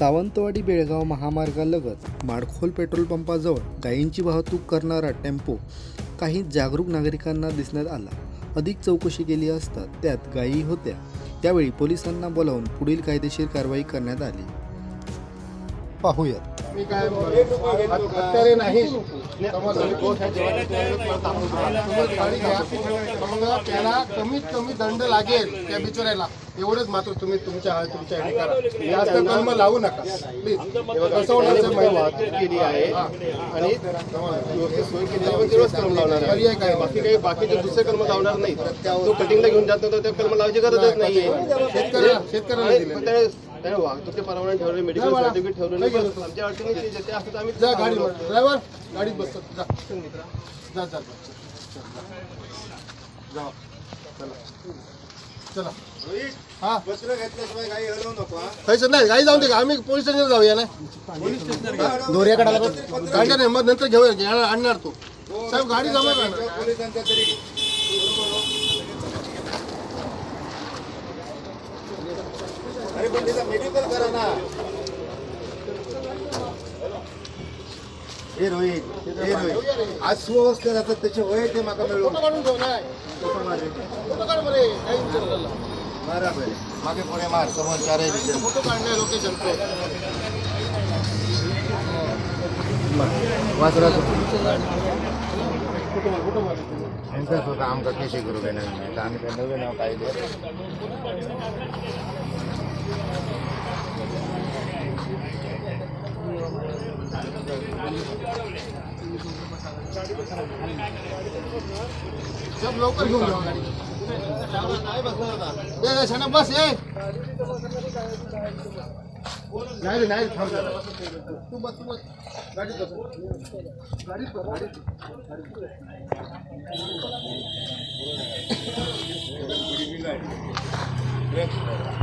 सावंतवाडी बेळगाव महामार्गालगत माडखोल पेट्रोल पंपाजवळ गायींची वाहतूक करणारा टेम्पो काही जागरूक नागरिकांना दिसण्यात आला. अधिक चौकशी केली असता त्यात गायी होत्या. त्यावेळी पोलिसांना बोलावून पुढील कायदेशीर कारवाई करण्यात आली. पाहूयात. मी काय हत्यारे नाही मग त्याला कमीत कमी दंड लागेल त्या बिचाऱ्याला. एवढंच मात्र तुम्ही तुमच्या तुमच्या ह्याने करा. जास्त कलम लावू नका. प्लीज कसं होणार वाहतूक केली आहे. आणि सोय पण तेवढंच कलम लावणार आहे. पर्याय काय? बाकी काही बाकीचे दुसरे कलम लावणार नाही. तो कटिंगला घेऊन जात नव्हता त्या कलम लावायची गरजच नाहीये. शेतकऱ्याला शेतकऱ्याला परवाने ठेवले मेडिकल बाळा. सर्टिफिकेट ठेवलं नाही नाही गेलं. पण आमच्या अडचणी जे- जे असतात आम्ही जा गाडी ड्रायव्हर गाडीत बसतात जा. जा जा जा. जा. चला. हा? नाही गाडी जाऊन दे का? आम्ही पोलीस स्टेशनला जाऊया ना? दोऱ्याकडे गाडीचा नंबर नंतर घेऊया आणणार तो. साहेब गाडी जमा करा हे रोहित हे रोहित. आज सुव्यवस्था जातात त्याचे वय ते फोटो. मारा बरे मागे पुढे मार समोर दिशेने. फोटो काढणे लोकेशन वासराचं फोटो मार फोटो मार. यांचं स्वतः आमका केशी करू घेणार नाही. आम्ही काय नवीन नाव काय सब लवकर घेऊन जाऊ. गाडी ए, ए, शाना बस ये नाही नाही थांब तू बस तू बस. गाडीत बस. गाडीत बस. गाडीत गाडी